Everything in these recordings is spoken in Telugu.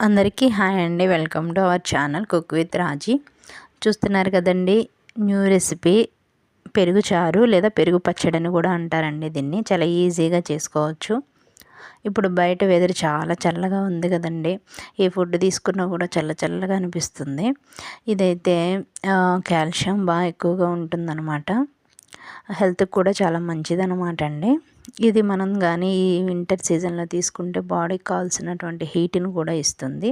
అందరికీ హాయ్ అండి. Welcome to our channel cook with Raji. చూస్తున్నారు కదండి న్యూ రెసిపీ. పెరుగు చారు లేదా పెరుగు పచ్చడి అని కూడా అంటారండి దీన్ని. చాలా ఈజీగా చేసుకోవచ్చు. ఇప్పుడు బయట వెదర్ చాలా చల్లగా ఉంది కదండి. ఏ ఫుడ్ తీసుకున్నా కూడా చల్ల చల్లగా అనిపిస్తుంది. ఇదైతే కాల్షియం బాగా ఎక్కువగా ఉంటుందన్నమాట. హెల్త్కి కూడా చాలా మంచిది అనమాట అండి. ఇది మనం కానీ ఈ వింటర్ సీజన్లో తీసుకుంటే బాడీకి కావాల్సినటువంటి హీట్ని కూడా ఇస్తుంది.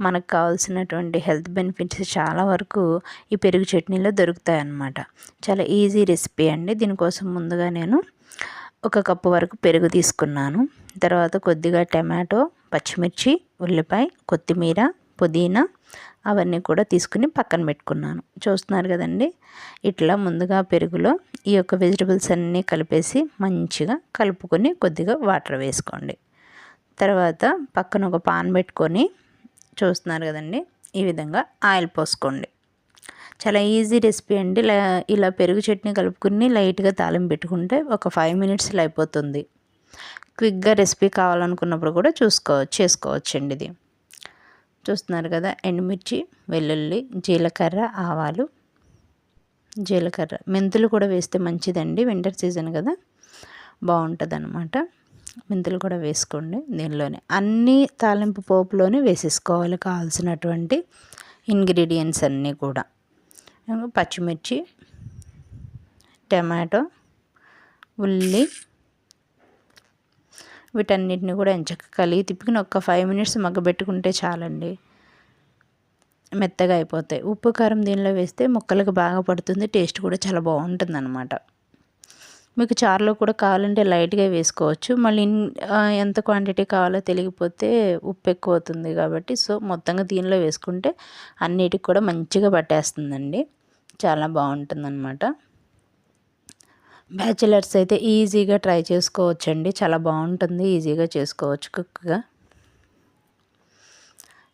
మనకు కావాల్సినటువంటి హెల్త్ బెనిఫిట్స్ చాలా వరకు ఈ పెరుగు చట్నీలో దొరుకుతాయి అన్నమాట చాలా ఈజీ రెసిపీ అండి. దీనికోసం ముందుగా నేను ఒక కప్పు వరకు పెరుగు తీసుకున్నాను. తర్వాత కొద్దిగా టమాటో పచ్చిమిర్చి ఉల్లిపాయ కొత్తిమీర పుదీనా అవన్నీ కూడా తీసుకుని పక్కన పెట్టుకున్నాను. చూస్తున్నారు కదండి? ఇట్లా ముందుగా పెరుగులో ఈ యొక్క వెజిటబుల్స్ అన్నీ కలిపేసి మంచిగా కలుపుకొని కొద్దిగా వాటర్ వేసుకోండి. తర్వాత పక్కన ఒక పాన్ పెట్టుకొని చూస్తున్నారు కదండి? ఈ విధంగా ఆయిల్ పోసుకోండి. చాలా ఈజీ రెసిపీ అండి. ఇలా పెరుగు చట్నీ కలుపుకుని లైట్గా తాళం పెట్టుకుంటే ఒక ఫైవ్ మినిట్స్లో అయిపోతుంది. క్విక్గా రెసిపీ కావాలనుకున్నప్పుడు కూడా చూసుకోవచ్చు చేసుకోవచ్చండి ఇది. చూస్తున్నారు కదా ఎండుమిర్చి వెల్లుల్లి జీలకర్ర ఆవాలు. జీలకర్ర. మెంతులు కూడా వేస్తే మంచిదండి వింటర్ సీజన్ కదా. బాగుంటుంది అనమాట మెంతులు కూడా వేసుకోండి దీనిలోనే. అన్ని తాలింపు పోపులోనే వేసేసుకోవాలి కావాల్సినటువంటి ఇంగ్రీడియంట్స్ అన్నీ కూడా. పచ్చిమిర్చి టమాటో ఉల్లి వీటన్నిటిని కూడా ఎంచక్క కలిగి తిప్పుకుని ఒక ఫైవ్ మినిట్స్ మగ్గబెట్టుకుంటే చాలండి. మెత్తగా అయిపోతాయి. ఉప్పు కారం దీనిలో వేస్తే ముక్కలకు బాగా పడుతుంది. టేస్ట్ కూడా చాలా బాగుంటుంది అనమాట మీకు చారులో కూడా కావాలంటే లైట్గా వేసుకోవచ్చు. మళ్ళీ ఎంత క్వాంటిటీ కావాలో తెలియకపోతే ఉప్పు ఎక్కువ అవుతుంది కాబట్టి సో మొత్తంగా దీనిలో వేసుకుంటే అన్నిటికి కూడా మంచిగా పట్టేస్తుందండి. చాలా బాగుంటుంది అనమాట బ్యాచిలర్స్ అయితే ఈజీగా ట్రై చేసుకోవచ్చండి. చాలా బాగుంటుంది. ఈజీగా చేసుకోవచ్చు కుక్గా.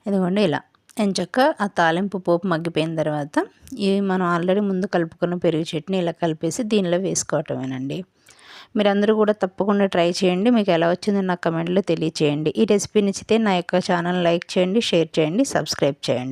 ఇదిగోండి ఇలా. ఎంచక్క ఆ తాలింపు పోపు మగ్గిపోయిన తర్వాత ఇవి మనం ఆల్రెడీ ముందు కలుపుకున్న పెరుగు చట్నీ ఇలా కలిపేసి దీనిలో వేసుకోవటమేనండి. మీరందరూ కూడా తప్పకుండా ట్రై చేయండి. మీకు ఎలా వచ్చిందో నా కమెంట్లో తెలియచేయండి. ఈ రెసిపీ నచ్చితే నా యొక్క ఛానల్ లైక్ చేయండి షేర్ చేయండి సబ్స్క్రైబ్ చేయండి.